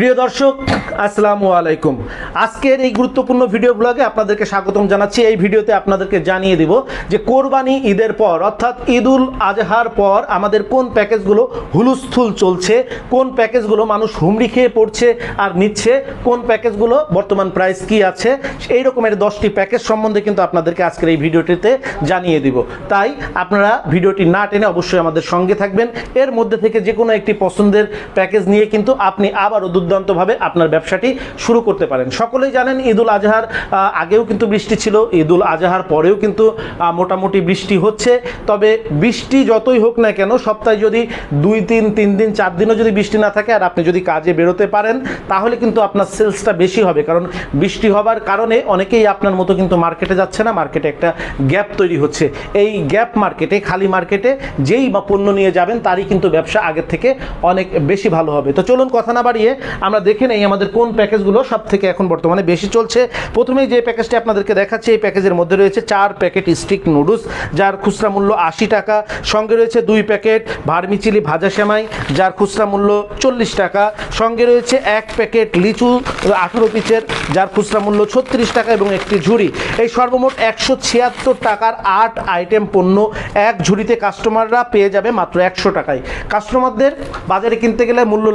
প্রিয় দর্শক, আসসালামু আলাইকুম। আজকের এই গুরুত্বপূর্ণ ভিডিও ব্লগে আপনাদেরকে স্বাগতম জানাচ্ছি। এই ভিডিওতে আপনাদেরকে জানিয়ে দিব যে কোরবানি ঈদের পর, অর্থাৎ ঈদুল আজহার পর আমাদের কোন প্যাকেজগুলো হুলুস্থুল চলছে, কোন প্যাকেজগুলো মানুষ হুমড়ি খেয়ে পড়ছে আর নিচ্ছে, কোন প্যাকেজগুলো বর্তমান প্রাইস কি আছে, এই রকমের দশটি প্যাকেজ সম্বন্ধে কিন্তু আপনাদেরকে আজকের এই ভিডিওটিতে জানিয়ে দিব। তাই আপনারা ভিডিওটি না টেনে অবশ্যই আমাদের সঙ্গে থাকবেন। এর মধ্যে থেকে যে কোনো একটি পছন্দের প্যাকেজ নিয়ে কিন্তু আপনি আবারও দুর্দান্তভাবে আপনার ব্যবসাটি শুরু করতে পারেন। সকলেই জানেন ঈদুল আজহার আগেও কিন্তু বৃষ্টি ছিল, ঈদুল আজহার পরেও কিন্তু মোটামুটি বৃষ্টি হচ্ছে। তবে বৃষ্টি যতই হোক না কেন, সপ্তাহে যদি দুই তিন তিন দিন, চার দিনও যদি বৃষ্টি না থাকে, আর আপনি যদি কাজে বেরোতে পারেন, তাহলে কিন্তু আপনার সেলসটা বেশি হবে। কারণ বৃষ্টি হবার কারণে অনেকেই আপনার মতো কিন্তু মার্কেটে যাচ্ছে না, মার্কেটে একটা গ্যাপ তৈরি হচ্ছে। এই গ্যাপ মার্কেটে, খালি মার্কেটে যেই বা পণ্য নিয়ে যাবেন, তারই কিন্তু ব্যবসা আগের থেকে অনেক বেশি ভালো হবে। তো চলুন কথা না বাড়িয়ে আমরা দেখে নেই আমাদের কোন প্যাকেজগুলো সব থেকে এখন বর্তমানে বেশি চলছে। প্রথমেই যে প্যাকেজটি আপনাদেরকে দেখাচ্ছি, এই প্যাকেজের মধ্যে রয়েছে চার প্যাকেট স্টিক নুডলস, যার খুচরা মূল্য আশি টাকা। সঙ্গে রয়েছে দুই প্যাকেট ভার্মিচিলি ভাজা সেমাই, যার খুচরা মূল্য চল্লিশ টাকা। সঙ্গে রয়েছে এক প্যাকেট লিচু আঠারো পিচের যার খুচরা মূল্য ছত্রিশ টাকা এবং একটি ঝুড়ি। এই সর্বমোট একশো ছিয়াত্তর টাকার আট আইটেম পণ্য এক ঝুড়িতে কাস্টমাররা পেয়ে যাবে মাত্র একশো টাকায়। কাস্টমারদের বাজারে কিনতে গেলে মূল্য